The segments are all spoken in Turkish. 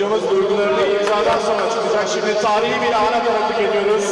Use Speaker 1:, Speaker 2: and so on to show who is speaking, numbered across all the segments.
Speaker 1: Hocamız duygularını imzadan sonra çıkacak. Şimdi tarihi bir ana tanıklık ediyoruz.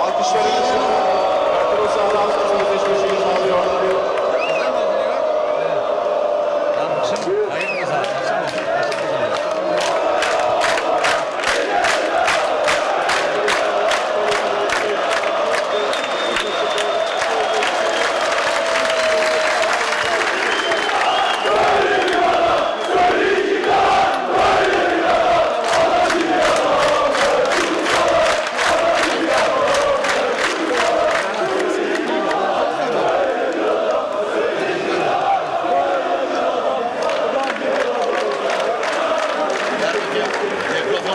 Speaker 1: Alkışlarımızla.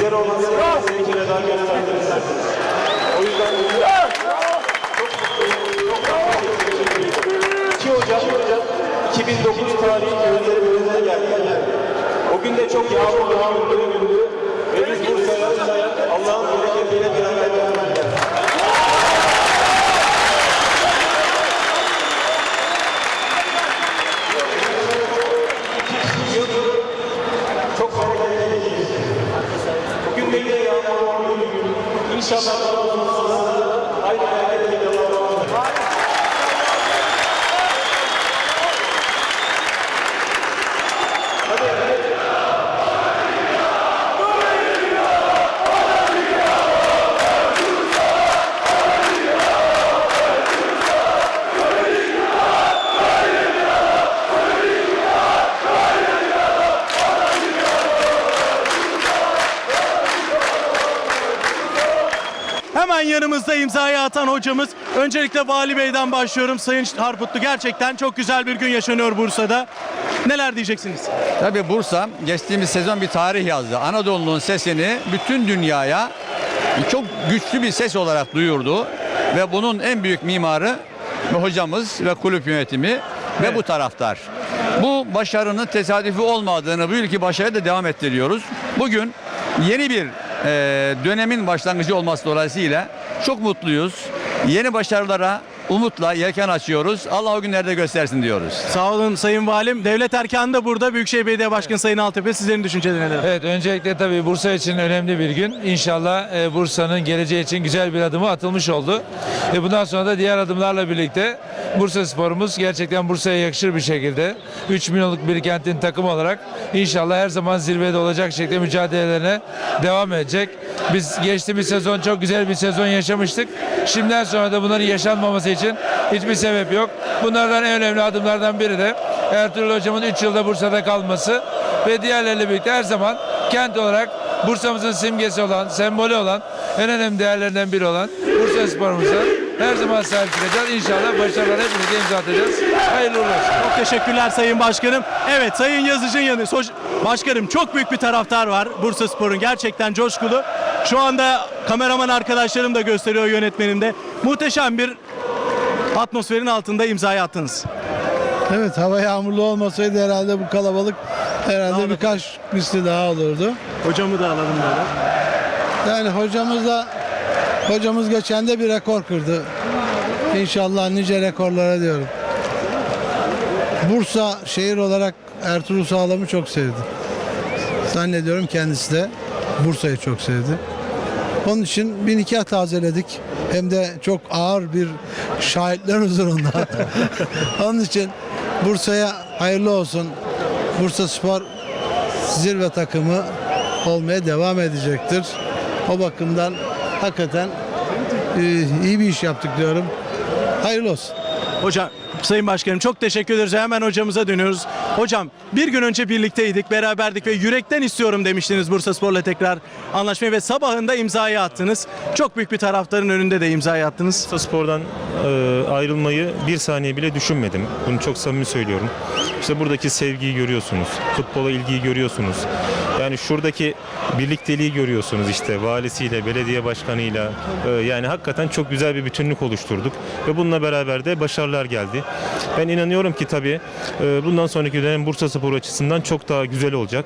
Speaker 1: bizlere olan kere daha gösterdiniz. O yüzden çok mutluyum. Çok teşekkür ederim. 2 Ocak 2009 tarihi gözlerim önüne geldi. O gün de çok yağmur yağmurlu bir gündü. İnşallah
Speaker 2: Hemen yanımızda imzayı atan hocamız. Öncelikle Vali Bey'den başlıyorum. Sayın Harputlu gerçekten çok güzel bir gün yaşanıyor Bursa'da. Neler diyeceksiniz?
Speaker 3: Tabii Bursa geçtiğimiz sezon bir tarih yazdı. Anadolu'nun sesini bütün dünyaya çok güçlü bir ses olarak duyurdu. Ve bunun en büyük mimarı ve hocamız ve kulüp yönetimi ve bu taraftar. Bu başarının tesadüfi olmadığını, bu ülke başarıya da devam ettiriyoruz. Bugün yeni bir dönemin başlangıcı olması dolayısıyla çok mutluyuz. Yeni başarılara umutla yelken açıyoruz. Allah o günlerde göstersin diyoruz.
Speaker 2: Sağ olun Sayın Valim. Devlet Erkanı da burada. Büyükşehir Belediye Başkanı Sayın Altepe sizlerin düşünceleri neler?
Speaker 4: Evet öncelikle tabii Bursa için önemli bir gün. İnşallah e, Bursa'nın geleceği için güzel bir adımı atılmış oldu. E, bundan sonra da diğer adımlarla birlikte Bursa sporumuz gerçekten Bursa'ya yakışır bir şekilde 3 milyonluk bir kentin takımı olarak inşallah her zaman zirvede olacak şekilde mücadelelerine devam edecek. Biz geçtiğimiz sezon çok güzel bir sezon yaşamıştık. Şimdiden sonra da bunların yaşanmaması için hiçbir sebep yok. Bunlardan en önemli adımlardan biri de Ertuğrul Hocam'ın 3 yılda Bursa'da kalması ve diğerleriyle birlikte her zaman kent olarak Bursa'mızın simgesi olan, sembolü olan, en önemli değerlerinden biri olan Bursa sporumuza her zaman sahip çıkacağız. İnşallah başarılar hepimize imza atacağız. Hayırlı olsun.
Speaker 2: Çok teşekkürler Sayın Başkanım. Evet Sayın Yazıcı'nın yanı. Başkanım çok büyük bir taraftar var Bursa Spor'un. Gerçekten coşkulu. Şu anda kameraman arkadaşlarım da gösteriyor yönetmenim de. Muhteşem bir atmosferin altında imzayı attınız.
Speaker 5: Evet hava yağmurlu olmasaydı herhalde bu kalabalık herhalde birkaç misli daha olurdu.
Speaker 2: Hocamı da alalım böyle.
Speaker 5: Yani hocamız da hocamız geçen de bir rekor kırdı. İnşallah nice rekorlara diyorum. Bursa şehir olarak Ertuğrul Sağlam'ı çok sevdi. Zannediyorum kendisi de Bursa'yı çok sevdi. Onun için bir nikah tazeledik. Hem de çok ağır bir şahitler huzurunda. Onun için Bursa'ya hayırlı olsun. Bursa Spor zirve takımı olmaya devam edecektir. O bakımdan hakikaten e, iyi bir iş yaptık diyorum. Hayırlı olsun.
Speaker 2: Hocam, Sayın Başkanım çok teşekkür ederiz. Hemen hocamıza dönüyoruz. Hocam bir gün önce birlikteydik, beraberdik ve yürekten istiyorum demiştiniz Bursa Spor'la tekrar anlaşmayı ve sabahında imzayı attınız. Çok büyük bir taraftarın önünde de imzayı attınız.
Speaker 6: Bursa Spor'dan e, ayrılmayı bir saniye bile düşünmedim. Bunu çok samimi söylüyorum. İşte buradaki sevgiyi görüyorsunuz. Futbola ilgiyi görüyorsunuz. Yani şuradaki birlikteliği görüyorsunuz işte valisiyle, belediye başkanıyla. E, yani hakikaten çok güzel bir bütünlük oluşturduk. Ve bununla beraber de başarılar geldi. Ben inanıyorum ki tabii e, bundan sonraki dönem Bursa Spor açısından çok daha güzel olacak.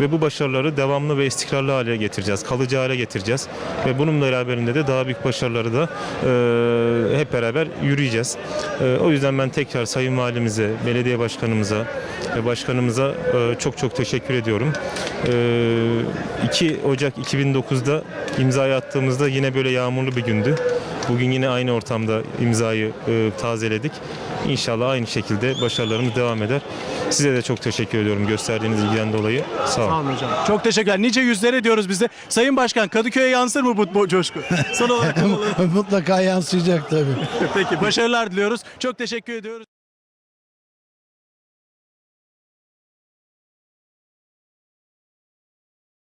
Speaker 6: Ve bu başarıları devamlı ve istikrarlı hale getireceğiz. Kalıcı hale getireceğiz. Ve bunun beraberinde de daha büyük başarıları da e, hep beraber yürüyeceğiz. E, o yüzden ben tekrar Sayın Valimize, belediye başkanımıza ve başkanımıza çok çok teşekkür ediyorum. E, 2 Ocak 2009'da imzayı attığımızda yine böyle yağmurlu bir gündü. Bugün yine aynı ortamda imzayı e, tazeledik. İnşallah aynı şekilde başarılarımız devam eder. Size de çok teşekkür ediyorum gösterdiğiniz ilgiden dolayı. Sağ olun.
Speaker 2: Sağ olun hocam. Çok teşekkürler. Nice yüzlere diyoruz biz de. Sayın Başkan Kadıköy'e yansır mı bu, bu coşku? Son olarak
Speaker 5: Mutlaka yansıyacak tabii.
Speaker 2: Peki başarılar diliyoruz. Çok teşekkür ediyoruz.